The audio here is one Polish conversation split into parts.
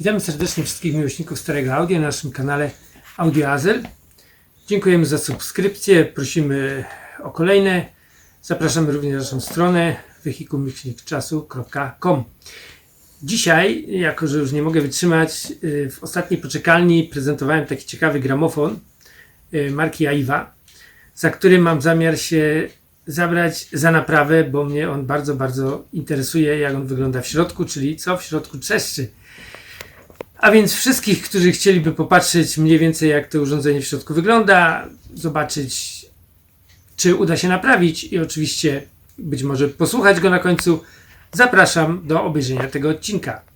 Witamy serdecznie wszystkich miłośników starego audio na naszym kanale Audio Azel. Dziękujemy za subskrypcję, prosimy o kolejne. Zapraszamy również na naszą stronę wehikuł-czasu.com Dzisiaj, jako że już nie mogę wytrzymać, y, w ostatniej poczekalni prezentowałem taki ciekawy gramofon y, marki Aiwa, za którym mam zamiar się zabrać za naprawę, bo mnie on bardzo, bardzo interesuje, jak on wygląda w środku, czyli co w środku trzeszczy. A więc wszystkich, którzy chcieliby popatrzeć mniej więcej jak to urządzenie w środku wygląda, zobaczyć czy uda się naprawić i oczywiście być może posłuchać go na końcu, zapraszam do obejrzenia tego odcinka.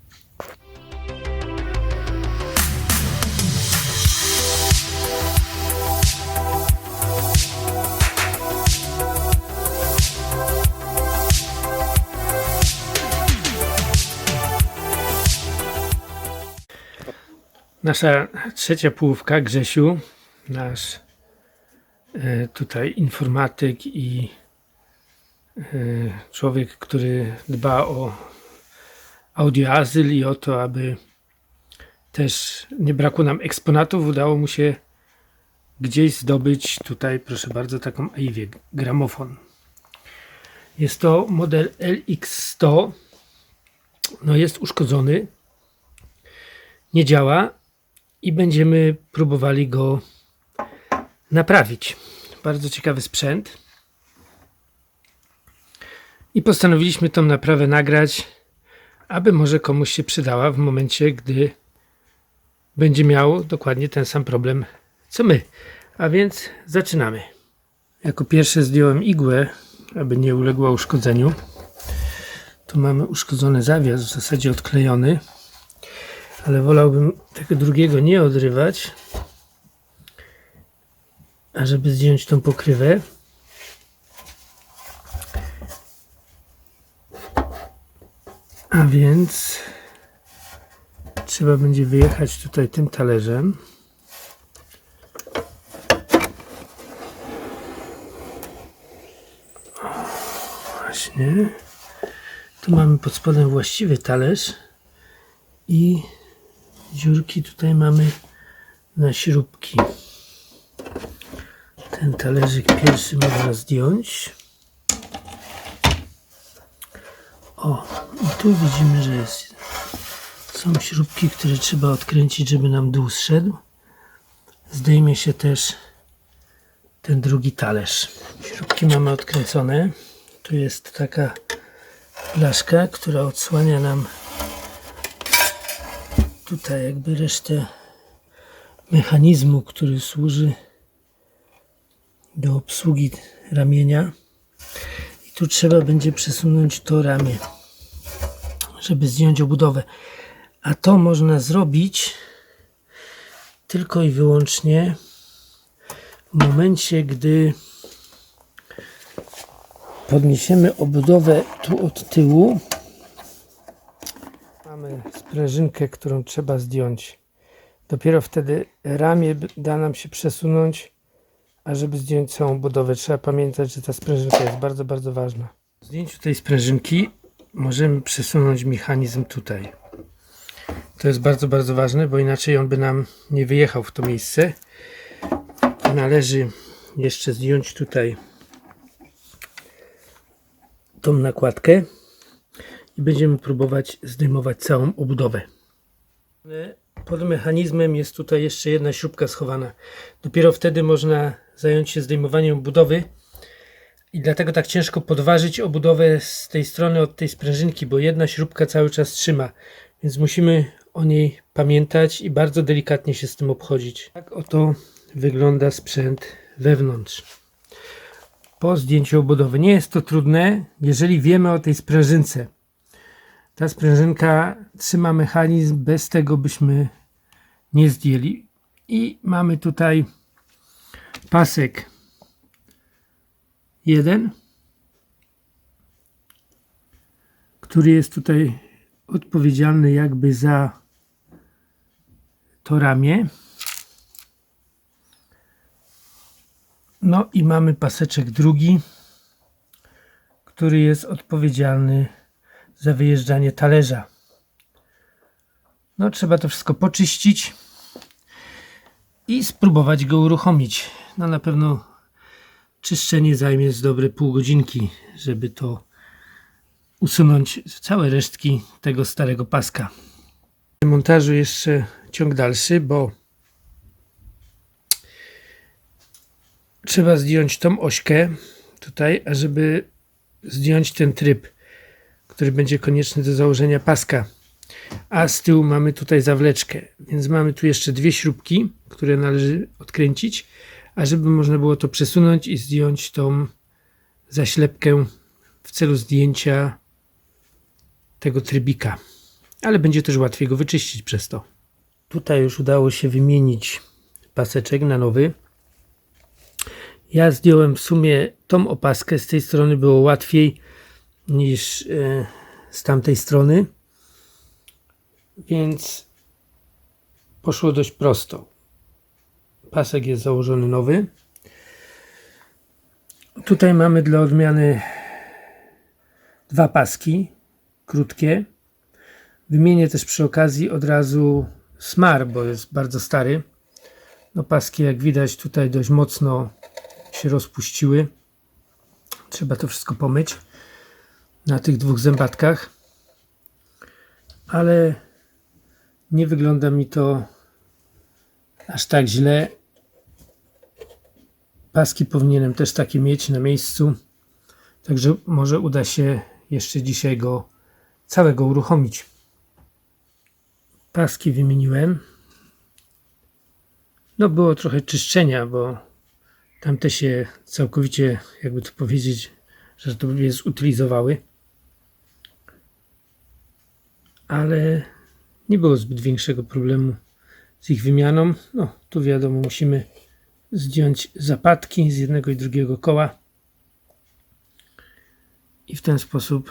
Nasza trzecia połówka, Grzesiu, nasz e, tutaj informatyk i e, człowiek, który dba o audioazyl i o to, aby też nie brakło nam eksponatów, udało mu się gdzieś zdobyć tutaj, proszę bardzo, taką Eivię, gramofon. Jest to model LX100. No jest uszkodzony, nie działa i będziemy próbowali go naprawić. Bardzo ciekawy sprzęt. I postanowiliśmy tą naprawę nagrać, aby może komuś się przydała w momencie, gdy będzie miał dokładnie ten sam problem co my. A więc zaczynamy. Jako pierwsze zdjąłem igłę, aby nie uległa uszkodzeniu. Tu mamy uszkodzony zawias, w zasadzie odklejony ale wolałbym tego drugiego nie odrywać, a żeby zdjąć tą pokrywę. A więc trzeba będzie wyjechać tutaj tym talerzem. Właśnie. Tu mamy pod spodem właściwy talerz i dziurki tutaj mamy na śrubki. Ten talerzyk pierwszy można zdjąć. O, i tu widzimy, że jest, są śrubki, które trzeba odkręcić, żeby nam dół zszedł. Zdejmie się też ten drugi talerz. Śrubki mamy odkręcone. Tu jest taka blaszka, która odsłania nam tutaj jakby resztę mechanizmu, który służy do obsługi ramienia. I tu trzeba będzie przesunąć to ramię, żeby zdjąć obudowę. A to można zrobić tylko i wyłącznie w momencie, gdy podniesiemy obudowę tu od tyłu Mamy sprężynkę, którą trzeba zdjąć. Dopiero wtedy ramię da nam się przesunąć, a żeby zdjąć całą budowę trzeba pamiętać, że ta sprężynka jest bardzo, bardzo ważna. W zdjęciu tej sprężynki możemy przesunąć mechanizm tutaj. To jest bardzo, bardzo ważne, bo inaczej on by nam nie wyjechał w to miejsce. Należy jeszcze zdjąć tutaj tą nakładkę i będziemy próbować zdejmować całą obudowę. Pod mechanizmem jest tutaj jeszcze jedna śrubka schowana. Dopiero wtedy można zająć się zdejmowaniem budowy i dlatego tak ciężko podważyć obudowę z tej strony od tej sprężynki, bo jedna śrubka cały czas trzyma, więc musimy o niej pamiętać i bardzo delikatnie się z tym obchodzić. Tak oto wygląda sprzęt wewnątrz. Po zdjęciu obudowy nie jest to trudne, jeżeli wiemy o tej sprężynce. Ta sprężynka trzyma mechanizm, bez tego byśmy nie zdjęli. I mamy tutaj pasek jeden, który jest tutaj odpowiedzialny jakby za to ramię. No i mamy paseczek drugi, który jest odpowiedzialny za wyjeżdżanie talerza. No, trzeba to wszystko poczyścić i spróbować go uruchomić. No, na pewno czyszczenie zajmie z dobre pół godzinki, żeby to usunąć całe resztki tego starego paska. W montażu jeszcze ciąg dalszy, bo trzeba zdjąć tą ośkę tutaj, a żeby zdjąć ten tryb, który będzie konieczny do założenia paska. A z tyłu mamy tutaj zawleczkę, więc mamy tu jeszcze dwie śrubki, które należy odkręcić, a żeby można było to przesunąć i zdjąć tą zaślepkę w celu zdjęcia tego trybika. Ale będzie też łatwiej go wyczyścić przez to. Tutaj już udało się wymienić paseczek na nowy. Ja zdjąłem w sumie tą opaskę, z tej strony było łatwiej niż e, z tamtej strony, więc poszło dość prosto. Pasek jest założony nowy. Tutaj mamy dla odmiany dwa paski krótkie. Wymienię też przy okazji od razu smar, bo jest bardzo stary. No paski jak widać tutaj dość mocno się rozpuściły. Trzeba to wszystko pomyć na tych dwóch zębatkach. Ale nie wygląda mi to aż tak źle. Paski powinienem też takie mieć na miejscu. Także może uda się jeszcze dzisiaj go całego uruchomić. Paski wymieniłem. No było trochę czyszczenia, bo tamte się całkowicie, jakby to powiedzieć, że to jest utylizowały. Ale nie było zbyt większego problemu z ich wymianą. No, tu wiadomo, musimy zdjąć zapadki z jednego i drugiego koła i w ten sposób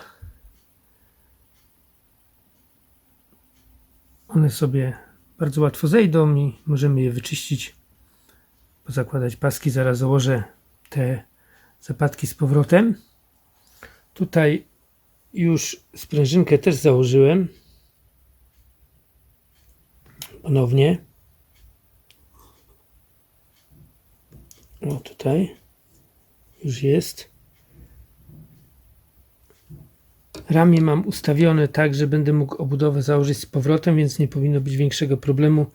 one sobie bardzo łatwo zejdą i możemy je wyczyścić, pozakładać paski. Zaraz założę te zapadki z powrotem. Tutaj już sprężynkę też założyłem ponownie. O, tutaj już jest. Ramię mam ustawione tak, że będę mógł obudowę założyć z powrotem, więc nie powinno być większego problemu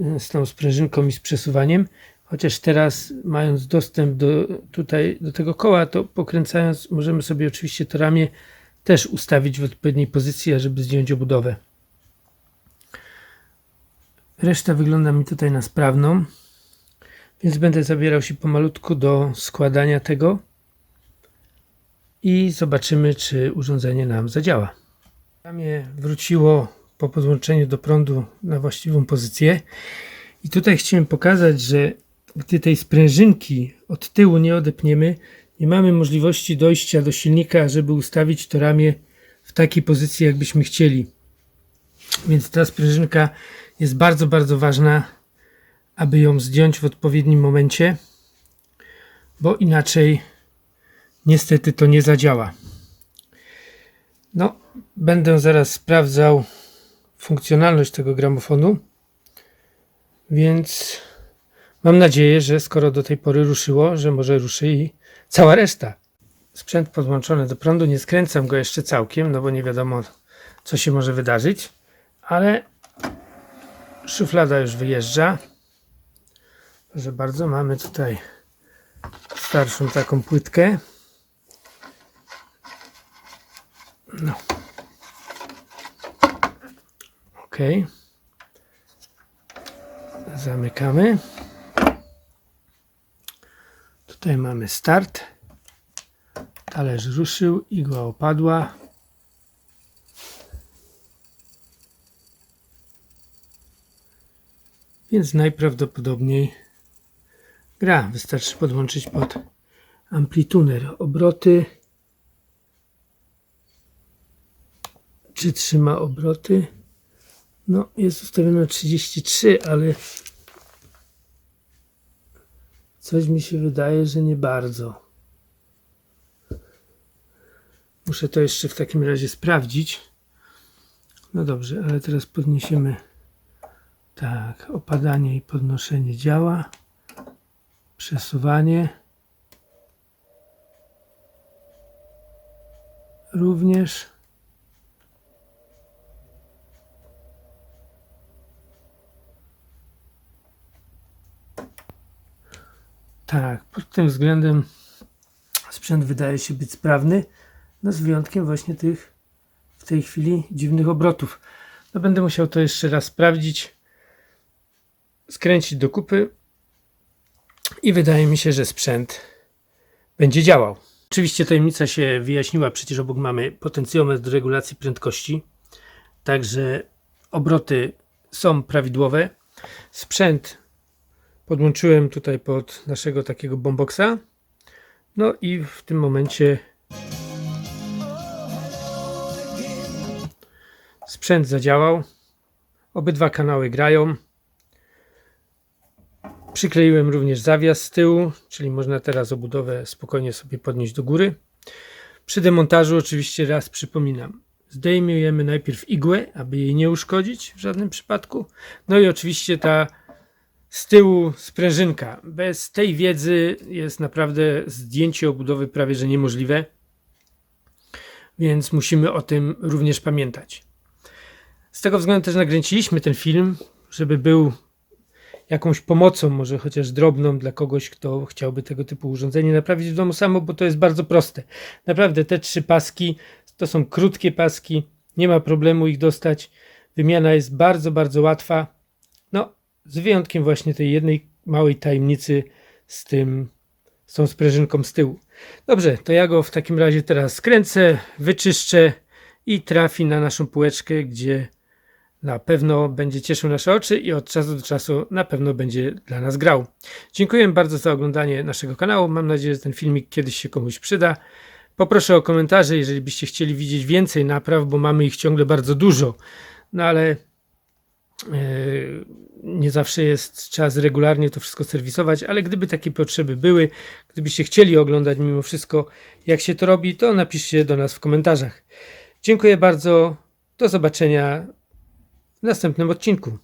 e, z tą sprężynką i z przesuwaniem. Chociaż teraz mając dostęp do, tutaj, do tego koła, to pokręcając możemy sobie oczywiście to ramię też ustawić w odpowiedniej pozycji, żeby zdjąć obudowę. Reszta wygląda mi tutaj na sprawną, więc będę zabierał się pomalutku do składania tego i zobaczymy, czy urządzenie nam zadziała. Ramię wróciło po podłączeniu do prądu na właściwą pozycję i tutaj chciałem pokazać, że gdy tej sprężynki od tyłu nie odepniemy, nie mamy możliwości dojścia do silnika, żeby ustawić to ramię w takiej pozycji, jakbyśmy chcieli. Więc ta sprężynka jest bardzo, bardzo ważna, aby ją zdjąć w odpowiednim momencie, bo inaczej niestety to nie zadziała. No, będę zaraz sprawdzał funkcjonalność tego gramofonu, więc mam nadzieję, że skoro do tej pory ruszyło, że może ruszy i cała reszta. Sprzęt podłączony do prądu, nie skręcam go jeszcze całkiem, no bo nie wiadomo co się może wydarzyć, ale szuflada już wyjeżdża. Proszę bardzo, mamy tutaj starszą taką płytkę. No. Ok. Zamykamy. Tutaj mamy start. Talerz ruszył, igła opadła. Więc najprawdopodobniej gra. Wystarczy podłączyć pod amplituner obroty. Czy trzyma obroty? No, jest ustawione na 33, ale coś mi się wydaje, że nie bardzo. Muszę to jeszcze w takim razie sprawdzić. No dobrze, ale teraz podniesiemy. Tak, opadanie i podnoszenie działa. Przesuwanie. Również. Tak, pod tym względem sprzęt wydaje się być sprawny, no z wyjątkiem właśnie tych w tej chwili dziwnych obrotów. No będę musiał to jeszcze raz sprawdzić, skręcić do kupy i wydaje mi się, że sprzęt będzie działał. Oczywiście tajemnica się wyjaśniła, przecież obok mamy potencjometr do regulacji prędkości, także obroty są prawidłowe. Sprzęt podłączyłem tutaj pod naszego takiego boomboxa. No i w tym momencie sprzęt zadziałał. Obydwa kanały grają. Przykleiłem również zawias z tyłu, czyli można teraz obudowę spokojnie sobie podnieść do góry. Przy demontażu oczywiście raz przypominam, zdejmujemy najpierw igłę, aby jej nie uszkodzić w żadnym przypadku. No i oczywiście ta z tyłu sprężynka. Bez tej wiedzy jest naprawdę zdjęcie obudowy prawie że niemożliwe, więc musimy o tym również pamiętać. Z tego względu też nakręciliśmy ten film, żeby był jakąś pomocą, może chociaż drobną dla kogoś, kto chciałby tego typu urządzenie naprawić w domu samo, bo to jest bardzo proste. Naprawdę te trzy paski to są krótkie paski, nie ma problemu ich dostać. Wymiana jest bardzo, bardzo łatwa. No, z wyjątkiem właśnie tej jednej małej tajemnicy z tym, z tą sprężynką z tyłu. Dobrze, to ja go w takim razie teraz skręcę, wyczyszczę i trafi na naszą półeczkę, gdzie na pewno będzie cieszył nasze oczy i od czasu do czasu na pewno będzie dla nas grał. Dziękuję bardzo za oglądanie naszego kanału. Mam nadzieję, że ten filmik kiedyś się komuś przyda. Poproszę o komentarze, jeżeli byście chcieli widzieć więcej napraw, bo mamy ich ciągle bardzo dużo. No ale Yy, nie zawsze jest czas regularnie to wszystko serwisować, ale gdyby takie potrzeby były, gdybyście chcieli oglądać mimo wszystko, jak się to robi, to napiszcie do nas w komentarzach. Dziękuję bardzo. Do zobaczenia w następnym odcinku.